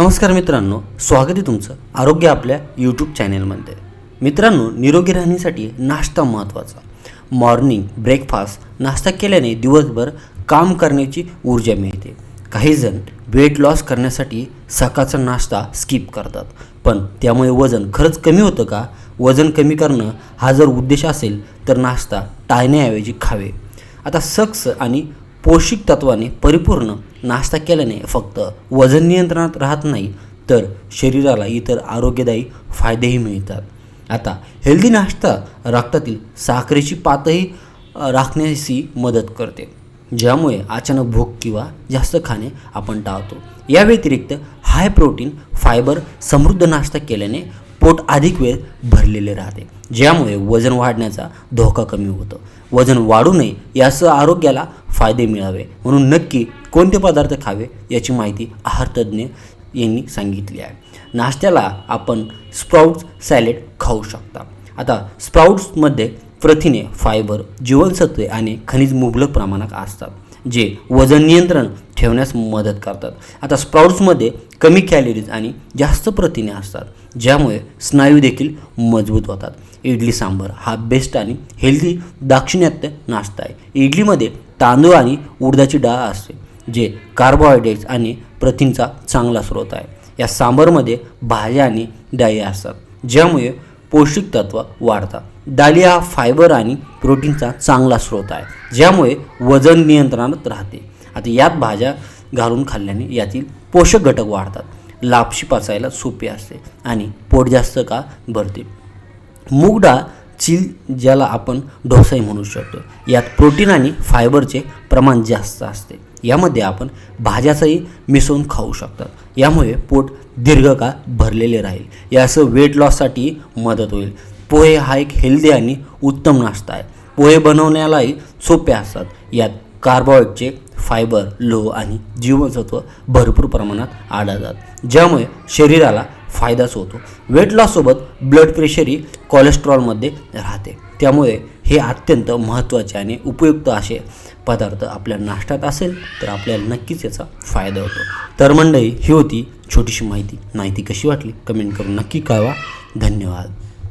नमस्कार मित्रांनो स्वागत आहे तुमचं आरोग्य आपल्या यूट्यूब चॅनेलमध्ये मित्रांनो निरोगी राहण्यासाठी नाश्ता महत्त्वाचा. मॉर्निंग ब्रेकफास्ट नाश्ता केल्याने दिवसभर काम करण्याची ऊर्जा मिळते. काही जण वेट लॉस करण्यासाठी सकाळचा नाश्ता स्किप करतात. पण त्यामुळे वजन खरंच कमी होतं का? वजन कमी करणं हा जर उद्देश असेल तर नाश्ता टाळण्याऐवजी खावे. आता सक्स आणि पोषक तत्वाने परिपूर्ण नाश्ता केल्याने फक्त वजन नियंत्रणात राहत नाही तर शरीराला इतर आरोग्यदायी फायदेही मिळतात. आता हेल्दी नाश्ता रक्तातील साखरेची पातळी राखण्याशी मदत करते ज्यामुळे अचानक भूक किंवा जास्त खाणे आपण टाळतो. या व्यतिरिक्त हाय प्रोटीन फायबर समृद्ध नाश्ता केल्याने पोट अधिक वेळ भरलेले राहते. ज्यामुळे वजन वाढण्याचा धोका कमी होतो. वजन वाढू नये यासह आरोग्याला फायदे मिळावे. म्हणून नक्की कोणते पदार्थ खावे याची माहिती आहारतज्ज्ञ यांनी सांगितली आहे. नाश्त्याला आपण स्प्राउट्स सॅलेड खाऊ शकता. आता स्प्राउट्समध्ये प्रथिने फायबर जीवनसत्वे आणि खनिज मुबलक प्रमाणात असतात. जे वजन नियंत्रण ठेवण्यास मदत करतात. आता स्प्राउट्समध्ये कमी कॅलरीज आणि जास्त प्रथिने असतात ज्यामुळे स्नायू देखील मजबूत होतात. इडली सांबर हा बेस्ट आणि हेल्दी दाक्षिणात्य नाश्ता आहे. इडलीमध्ये तांदूळ आणि उडदाची डाळ असते जे कार्बोहायड्रेट्स आणि प्रथिनचा चांगला स्रोत आहे. या सांबारमध्ये भाज्या आणि डाळी असतात ज्यामुळे पौष्टिक तत्व वाढतात. डाळी हा फायबर आणि प्रोटीनचा चांगला स्रोत आहे. ज्यामुळे वजन नियंत्रणात राहते. आता यात भाज्या घालून खाल्ल्याने यातील पोषक घटक वाढतात. लापशी पचायला सोपी असते आणि पोट जास्त का भरते. मूग डाळ चिल ज्याला आपण डोसाही म्हणू शकतो यात प्रोटीन आणि फायबरचे प्रमाण जास्त असते. यामध्ये आपण भाज्याचाही मिसळून खाऊ शकतात यामुळे पोट दीर्घकाळ भरलेले राहील. यासह वेट लॉससाठी मदत होईल. पोहे हा एक हेल्दी आणि उत्तम नाश्ता आहे. पोहे बनवण्यालाही सोपे असतात. यात कार्बोहायड्रेटचे फायबर लोह आणि जीवनसत्व भरपूर प्रमाणात आढळतात. ज्यामुळे शरीराला फायदाच होतो. वेट लॉससोबत ब्लड प्रेशरही कोलेस्ट्रॉलमध्ये राहते. त्यामुळे हे अत्यंत महत्त्वाचे आणि उपयुक्त असे पदार्थ आपल्या नाश्त्यात असेल तर आपल्याला नक्कीच याचा फायदा होतो. तर मंडळी ही होती छोटीशी माहिती. माहिती कशी वाटली? कमेंट करून नक्की कळवा. धन्यवाद.